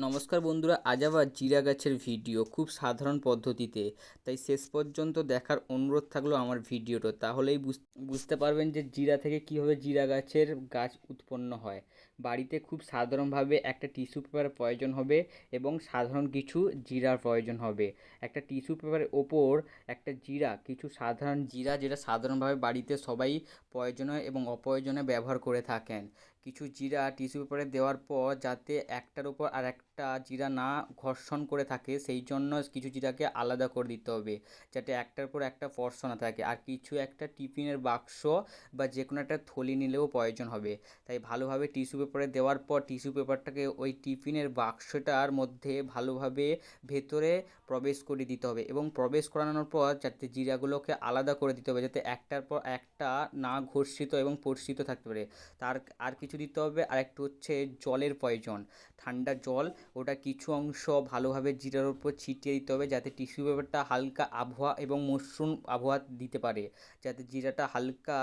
নমস্কার বন্ধুরা, আজ আবার জিরা গাছের ভিডিও, খুব সাধারণ পদ্ধতিতে। তাই শেষ পর্যন্ত দেখার অনুরোধ থাকল আমার ভিডিওটা। তাহলেই বুঝ- বুঝতে পারবেন যে জিরা থেকে কীভাবে জিরা গাছের গাছ উৎপন্ন হয়। বাড়িতে খুব সাধারণভাবে একটা টিস্যু পেপারের প্রয়োজন হবে এবং সাধারণ কিছু জিরার প্রয়োজন হবে। একটা টিস্যু পেপারের ওপর একটা জিরা, কিছু সাধারণ জিরা যেটা সাধারণভাবে বাড়িতে সবাই প্রয়োজনীয় এবং অপ্রয়োজনে ব্যবহার করে থাকেন। কিছু জিরা টিস্যু পেপারে দেওয়ার পর যাতে একটার উপর আর একটা জিরা না ঘর্ষণ করে থাকে, সেই জন্য কিছু জিরাকে আলাদা করে দিতে হবে। যাতে একটার পর একটা স্পর্শ না থাকে। আর কিছু একটা টিফিনের বাক্স বা যে কোনো একটা থলি নিলেও প্রয়োজন হবে। তাই ভালোভাবে টিস্যু পেপারে দেওয়ার পর টিস্যু পেপারটাকে ওই টিফিনের বাক্সটার মধ্যে ভালোভাবে ভেতরে প্রবেশ করে দিতে হবে এবং প্রবেশ করানোর পর যাতে জিরাগুলোকে আলাদা করে দিতে হবে, যাতে একটার পর একটা না ঘর্ষিত এবং পরিচিত থাকতে পারে। তার আর কিছু দিতে হবে। আর একটু হচ্ছে জলের প্রয়োজন ঠান্ডা জল, ওটা কিছু অংশ ভালোভাবে জিরার উপর ছিটিয়ে দিতে হবে যাতে টিস্যু পেপারটা হালকা আবহাওয়া এবং মসৃণ আবহাওয়া দিতে পারে। যাতে জিরাটা হালকা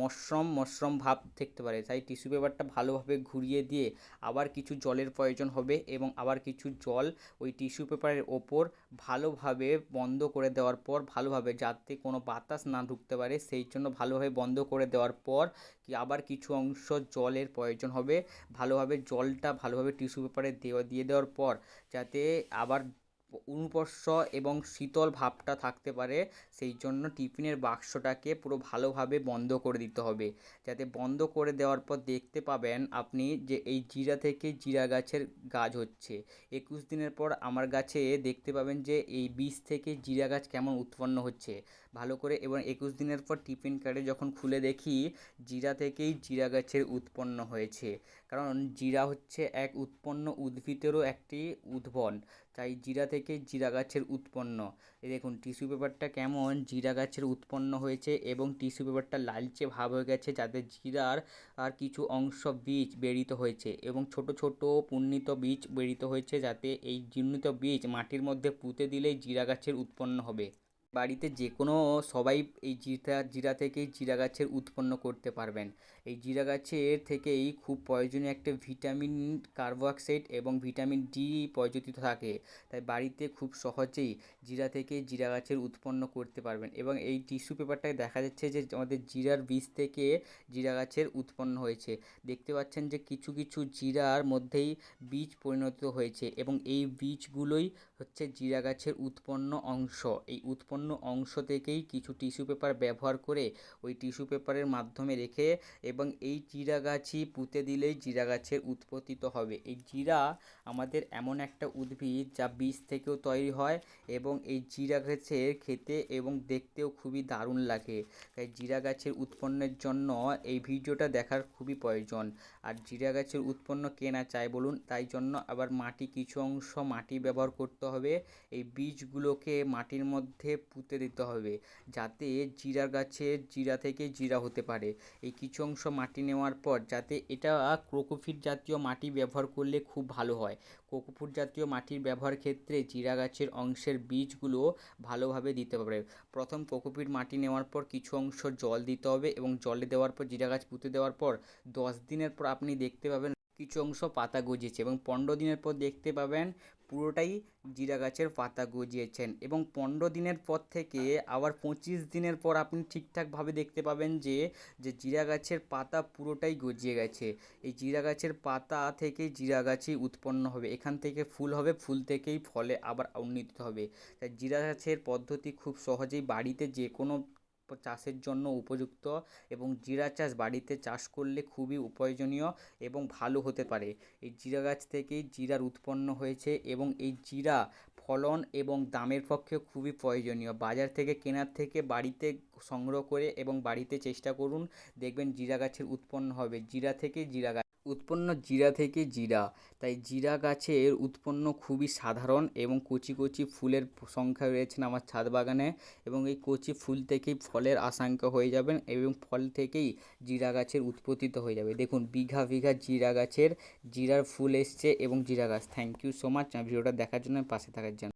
মসৃণ মসৃণ ভাব থাকতে পারে। তাই টিস্যু পেপারটা ভালোভাবে ঘুরিয়ে দিয়ে আবার কিছু জলের প্রয়োজন হবে এবং আবার কিছু জল ওই টিস্যু পেপারের ওপর ভালোভাবে বন্ধ করে দেওয়ার পর, ভালোভাবে যাতে কোনো বাতাস না ঢুকতে পারে, সেই জন্য ভালোভাবে বন্ধ করে দেওয়ার পর কি আবার কিছু অংশ জলের প্রয়োজন হবে। ভালোভাবে জলটা ভালোভাবে টিস্যু পেপারে দেওয়া দিয়ে দেওয়ার পর যাতে আবার অনুপস্য এবং শীতল ভাবটা থাকতে পারে, সেই জন্য টিফিনের বাক্সটাকে পুরো ভালোভাবে বন্ধ করে দিতে হবে। যাতে বন্ধ করে দেওয়ার পর দেখতে পাবেন আপনি যে এই জিরা থেকে জিরা গাছের গাছ হচ্ছে। একুশ দিনের পর আমার গাছে দেখতে পাবেন যে এই বীজ থেকে জিরা গাছ কেমন উৎপন্ন হচ্ছে। ভালো করে এবং একুশ দিনের পর টিফিন কার্ডে যখন খুলে দেখি, জিরা থেকেই জিরা গাছের উৎপন্ন হয়েছে। কারণ জিরা হচ্ছে এক উৎপন্ন উদ্ভিদেরও একটি উদ্ভন। তাই জিরা থেকে জিরা গাছের উৎপন্ন। এই দেখুন, টিস্যু পেপারটা কেমন? জিরা গাছের উৎপন্ন হয়েছে এবং টিস্যু পেপারটা লালচে ভাব হয়ে গেছে, যাতে জিরার আর কিছু অংশ বীজ বেরিত হয়েছে এবং ছোট ছোট পুণ্যিত বীজ বেরিত হয়েছে, যাতে এই জীর্ণিত বীজ মাটির মধ্যে পুঁতে দিলেই জিরা গাছের উৎপন্ন হবে। বাড়িতে যে কোনো সবাই এই জিরা জিরা থেকেই জিরা গাছের উৎপন্ন করতে পারবেন। এই জিরা গাছের থেকেই খুব প্রয়োজনীয় একটা ভিটামিন কার্বোক্সাইড এবং ভিটামিন ডি প্রয়োজিত থাকে। তাই বাড়িতে খুব সহজেই জিরা থেকে জিরা গাছের উৎপন্ন করতে পারবেন এবং এই টিস্যু পেপারটায় দেখা যাচ্ছে যে আমাদের জিরার বীজ থেকে জিরা গাছের উৎপন্ন হয়েছে। দেখতে পাচ্ছেন যে কিছু কিছু জিরার মধ্যেই বীজ পরিণত হয়েছে এবং এই বীজগুলোই হচ্ছে জিরা গাছের উৎপন্ন অংশ। এই উৎপন্ন অংশ থেকেই কিছু টিস্যু পেপার ব্যবহার করে ওই টিস্যু পেপারের মাধ্যমে রেখে এবং এই জিরা গাছই পুঁতে দিলেই জিরা গাছের উৎপত্তিত হবে। এই জিরা আমাদের এমন একটা উদ্ভিদ যা বীজ থেকেও তৈরি হয় এবং এই জিরা গাছের খেতে এবং দেখতেও খুবই দারুণ লাগে। তাই জিরা গাছের উৎপন্নের জন্য এই ভিডিওটা দেখার খুবই প্রয়োজন। আর জিরা গাছের উৎপন্ন কে না চায় বলুন, তাই জন্য আবার মাটি কিছু অংশ মাটি ব্যবহার করতে হবে। এই বীজগুলোকে মাটির মধ্যে পুঁতে দিতে হবে যাতে জিরা গাছের জিরা থেকে জিরা হতে পারে। এই কিছু অংশ মাটি নেওয়ার পর যাতে এটা কোকোপিট জাতীয় মাটি ব্যবহার করলে খুব ভালো হয়। কোকোপিট জাতীয় মাটির ব্যবহার ক্ষেত্রে জিরা গাছের অংশের বীজগুলো ভালোভাবে দিতে পারে প্রথম কোকোপিট মাটি নেওয়ার পর কিছু অংশ জল দিতে হবে এবং জলে দেওয়ার পর, জিরা গাছ পুঁতে দেওয়ার পর দশ দিনের পর আপনি দেখতে পাবেন কিছু অংশ পাতা গজিয়েছে এবং পনেরো দিনের পর দেখতে পাবেন পুরোটাই জিরা গাছের পাতা গজিয়েছেন এবং পনেরো দিনের পর থেকে আবার পঁচিশ দিনের পর আপনি ঠিকঠাকভাবে দেখতে পাবেন যে যে জিরা গাছের পাতা পুরোটাই গজিয়ে গেছে। এই জিরা গাছের পাতা থেকে জিরা গাছই উৎপন্ন হবে। এখান থেকে ফুল হবে, ফুল থেকেই ফলে আবার উন্নীত হবে। তাই জিরা গাছের পদ্ধতি খুব সহজেই বাড়িতে যে কোনো চাষের জন্য উপযুক্ত এবং জিরা চাষ বাড়িতে চাষ করলে খুবই প্রয়োজনীয় এবং ভালো হতে পারে। এই জিরা গাছ থেকেই জিরার উৎপন্ন হয়েছে এবং এই জিরা ফলন এবং দামের পক্ষে খুবই প্রয়োজনীয়। বাজার থেকে কেনার থেকে বাড়িতে সংগ্রহ করে এবং বাড়িতে চেষ্টা করুন, দেখবেন জিরা গাছের উৎপন্ন হবে। জিরা থেকে জিরা গাছ উৎপন্ন জিরা থেকে জিরা। তাই জিরা গাছের উৎপন্ন খুবই সাধারণ এবং কচি কচি ফুলের সংখ্যা রয়েছেন আমার ছাদ বাগানে এবং এই কচি ফুল থেকেই ফলের আশঙ্কা হয়ে যাবেন এবং ফল থেকেই জিরা গাছের উৎপত্তিত হয়ে যাবে। দেখুন, বিঘা বিঘা জিরা গাছের, জিরার ফুল এসছে এবং জিরা গাছ। থ্যাংক ইউ সো মাচ ভিডিওটা দেখার জন্য পাশে থাকার জন্য।